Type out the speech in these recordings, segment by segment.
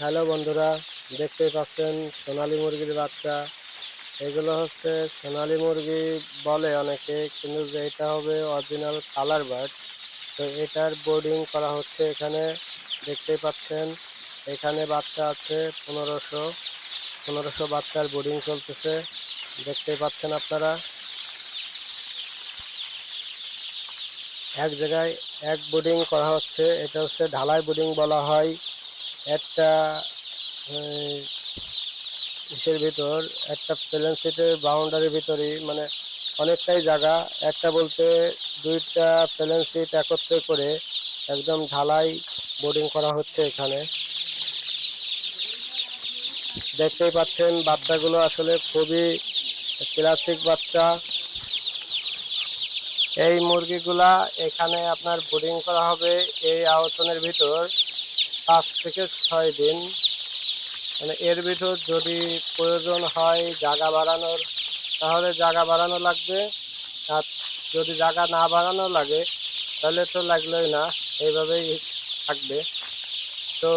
Hello বন্ধুরা দেখতে পাচ্ছেন সোনালী মুরগির বাচ্চা। এগুলো হচ্ছে সোনালী মুরগি বলে অনেকে, কিন্তু এটা হবে অরিজিনাল কালার বার্ড তো এটার বোর্ডিং করা হচ্ছে এখানে। দেখতেই পাচ্ছেন, এখানে বাচ্চা আছে পনেরোশো পনেরোশো বাচ্চার বোর্ডিং চলতেছে। দেখতে পাচ্ছেন আপনারা। এক জায়গায় এক বোর্ডিং করা হচ্ছে, এটা হচ্ছে ঢালাই বোর্ডিং বলা হয়। একটা ইসের ভিতর, একটা প্লেন বাউন্ডারির ভিতরে মানে অনেকটাই জায়গা। একটা বলতে দুইটা প্লেন সিট একত্রে করে একদম ঢালাই বোর্ডিং করা হচ্ছে এখানে। দেখতেই পাচ্ছেন, বাচ্চাগুলো আসলে খুবই ক্লাসিক বাচ্চা। এই মুরগিগুলা এখানে আপনার বোর্ডিং করা হবে এই আয়তনের ভিতর। পাঁচ থেকে ছয় দিন। মানে এর ভিতর যদি প্রয়োজন হয় জায়গা বাড়ানোর, তাহলে জায়গা বাড়ানো লাগবে। আর যদি জায়গা না বাড়ানো লাগে, তাহলে তো লাগলোই না, এইভাবেই থাকবে। তো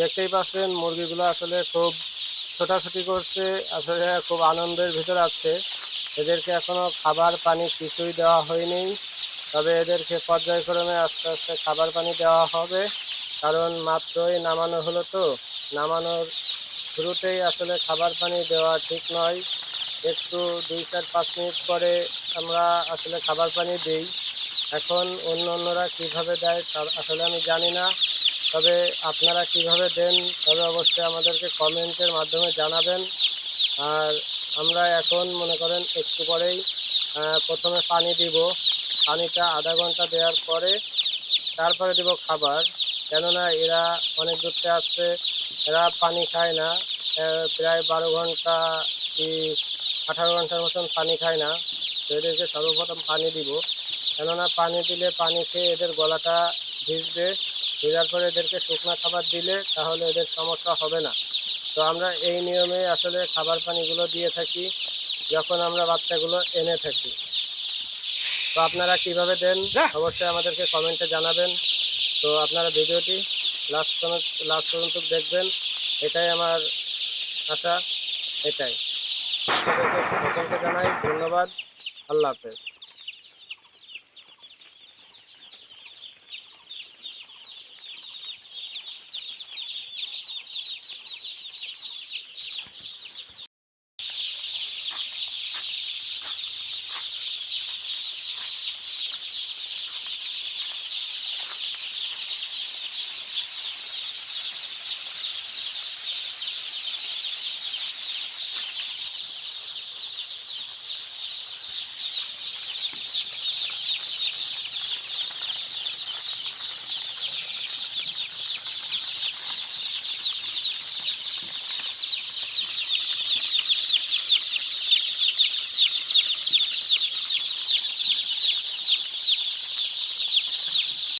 দেখতেই পাচ্ছেন, মুরগিগুলো আসলে খুব ছোটাছুটি করছে, আসলে খুব আনন্দের ভিতর আছে। এদেরকে এখনও খাবার পানি কিছুই দেওয়া হয়নি, তবে এদেরকে পর্যায়ক্রমে আস্তে আস্তে খাবার পানি দেওয়া হবে। কারণ মাত্রই নামানো হলো তো। নামানোর শুরুতেই আসলে খাবার পানি দেওয়া ঠিক নয়। একটু দুই চার পাঁচ মিনিট পরে আমরা আসলে খাবার পানি দিই। এখন অন্য অন্যরা কীভাবে দেয় তা আসলে আমি জানি না। তবে আপনারা কীভাবে দেন তবে অবশ্যই আমাদেরকে কমেন্টের মাধ্যমে জানাবেন। আর আমরা এখন মনে করেন একটু পরেই প্রথমে পানি দিব। পানিটা আধা ঘণ্টা দেওয়ার পরে তারপরে দিব খাবার। কেননা এরা অনেক দূরতে আসছে এরা পানি খায় না প্রায় বারো ঘণ্টা কি আঠারো ঘণ্টার মতন পানি খায় না। তো এদেরকে সর্বপ্রথম পানি দিব। কেননা পানি দিলে পানি খেয়ে এদের গলাটা ভিজবে ভিজার পরে এদেরকে শুকনো খাবার দিলে তাহলে এদের সমস্যা হবে না। তো আমরা এই নিয়মে আসলে খাবার পানিগুলো দিয়ে থাকি যখন আমরা বাচ্চাগুলো এনে থাকি। তো আপনারা কীভাবে দেন? অবশ্যই আমাদেরকে কমেন্টে জানাবেন। তো আপনারা ভিডিওটি লাস্ট পর্যন্ত লাস্ট পর্যন্ত দেখবেন। এটাই আমার আশা, এটাই। সকলকে জানাই ধন্যবাদ। আল্লাহ হাফেজ।